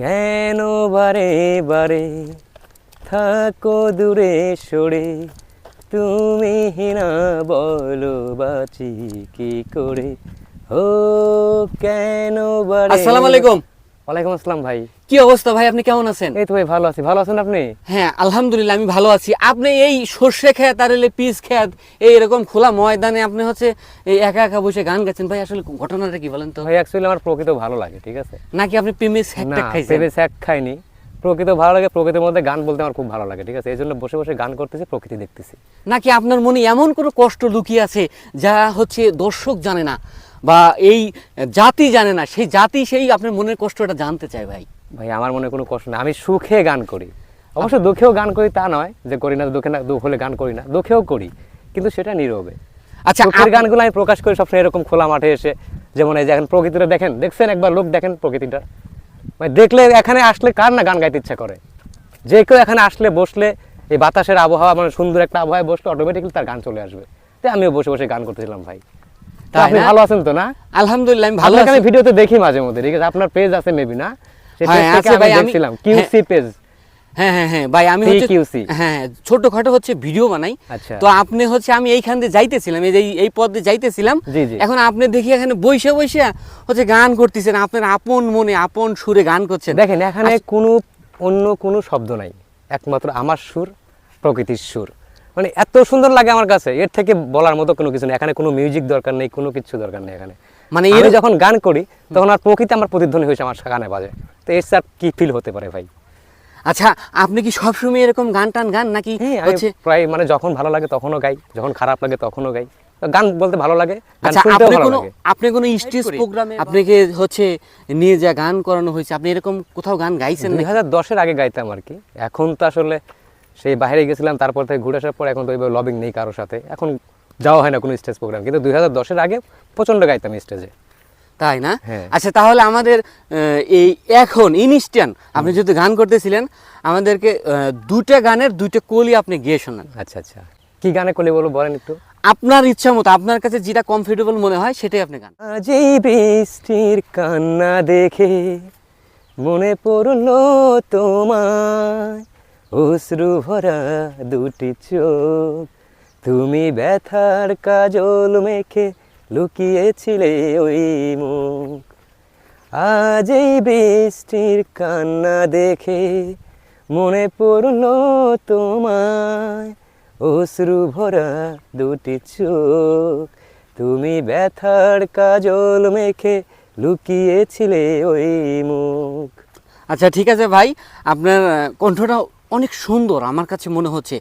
কেন বারে বারে থাকো দূরে সরে? তুমি না বলো, বাঁচি কি করে? ও কেন বারে আসসালামু আলাইকুম। ওয়ালাইকুম আসসালাম ভাই। কি অবস্থা ভাই? আপনি কেমন আছেন? এই তো ভাই ভালো আছি। ভালো আছেন আপনি? হ্যাঁ আলহামদুলিল্লাহ আমি ভালো আছি। আপনি এই সর্ষে খেত আর এলে পিস খেত এই এরকম খোলা ময়দানে আপনি হচ্ছে এই একা একা বসে গান গাচ্ছেন ভাই আসলে ঘটনাটা কি বলেন তো? ভাই অ্যাকচুয়ালি আমার প্রকৃত ভালো লাগে ঠিক আছে? নাকি আপনি প্রেমিস খাইছেন? খাইনি। প্রকৃত ভালো লাগে প্রকৃতির মধ্যে গান বলতে আমার খুব ভালো লাগে ঠিক আছে? এই জন্য বসে বসে গান করতেছি প্রকৃতি দেখতেছি। নাকি আপনার মনে এমন কোনো কষ্ট লুকিয়ে আছে যা হচ্ছে দর্শক জানে না? বা এই জাতি জানে না সেই জাতি সেই আপনার মনের কষ্টটা জানতে চায় ভাই। ভাই আমার মনে কোনো কষ্ট না আমি সুখে গান করি। অবশ্য দুঃখেও গান করি তা নয় যে করি না দুঃখে না দুঃখ হলে গান করি না দুঃখেও করি। কিন্তু সেটা নীরবে। আচ্ছা সুখের গানগুলো আমি প্রকাশ করি সবসময় এরকম খোলা মাঠে এসে। যেমন এই যে এখন প্রকৃতিটা দেখেন দেখছেন একবার লোক দেখেন প্রকৃতিটা? মানে দেখলে এখানে আসলে কার না গান গাইতে ইচ্ছা করে? যে কেউ এখানে আসলে বসলে এই বাতাসের আবহাওয়া মানে সুন্দর একটা আবহাওয়ায় বসলে অটোমেটিকলি তার গান চলে আসবে। তাই আমিও বসে বসে গান করতেছিলাম ভাই। আপনি ভালো আছেন তো না? আলহামদুলিল্লাহ আমি ভালো আছি আমি ভিডিওতে দেখি মাঝে মধ্যে ঠিক আছে? আপনার পেজ আছে মেবি না? হ্যাঁ, ভাই, আমি- দেখছিলাম। কিউসি পেজ হ্যাঁ হ্যাঁ হ্যাঁ ভাই আমি হচ্ছে হ্যাঁ ছোটখাটো হচ্ছে ভিডিও বানাই। আচ্ছা। তো আপনি হচ্ছে আমি এইখান দিয়ে যাইতেছিলাম এই এই- পথে যাইতেছিলাম। এখন আপনি দেখি এখানে বইসে বইসে হচ্ছে গান করতেছেন আপনার আপন মনে আপন সুরে গান করছেন। দেখেন এখানে কোনো অন্য কোনো শব্দ নাই। একমাত্র আমার সুর প্রকৃতির সুর। মানে এত সুন্দর লাগে আমার কাছে। এর থেকে বলার মতো কোনো কিছু নেই। এখানে কোনো মিউজিক দরকার নেই কোনো কিছু দরকার নেই এখানে। মানে এর- যখন গান করি তখন আর প্রকৃতি আমার প্রতিধ্বনি হয়েছে আমার গানে বাজে। তো এর স্যার কি ফিল হতে পারে ভাই? আচ্ছা আপনি কি সবসময় এরকম গান টান গান নাকি হ্যাঁ হচ্ছে প্রায় মানে যখন ভালো লাগে তখনও গাই যখন খারাপ লাগে তখনও গাই। গান বলতে ভালো লাগে আচ্ছা শুনতেও আপনি কোনো আপনি কোনো স্টেজ প্রোগ্রামে আপনাকে হচ্ছে নিয়ে যা গান করানো হয়েছে আপনি এরকম কোথাও গান গাইছেন দুই হাজার দশের আগে গাইতাম আর কি। এখন তো আসলে সেই বাইরে গেছিলাম তারপর থেকে ঘুরে আসার পর এখন তো ওইভাবে লবিং নেই কারোর সাথে। এখন যাওয়া হয় না কোনো স্টেজ প্রোগ্রাম কিন্তু দুই হাজার দশের আগে প্রচণ্ড গাইতাম স্টেজে তাই না? হ্যাঁ। আচ্ছা তাহলে আমাদের এই এখন ইনস্ট্যান্ট আপনি যদি গান করতেছিলেন আমাদেরকে দুইটা গানের দুইটা কলি আপনি গিয়ে শোনান। আচ্ছা আচ্ছা। কি গানে করলে বলো বলেন একটু। আপনার ইচ্ছা মতো আপনার কাছে যেটা কমফোর্টেবল মনে হয় সেটাই আপনি গান। আজ এই বৃষ্টির কান্না দেখে মনে পড়ল তোমায়। অশ্রু ভরা দুটি চোখ। তুমি ব্যথার কাজল মেখে লুকিয়েছিলে ওই মুখ। আজ এই বৃষ্টির কান্না দেখে মনে পড়ল তোমায়। অশ্রু ভরা দুটি চোখ। তুমি ব্যথার কাজল মেখে লুকিয়েছিলে ওই মুখ। আচ্ছা ঠিক আছে ভাই। আপনার কণ্ঠটা অনেক সুন্দর আমার কাছে মনে হচ্ছে।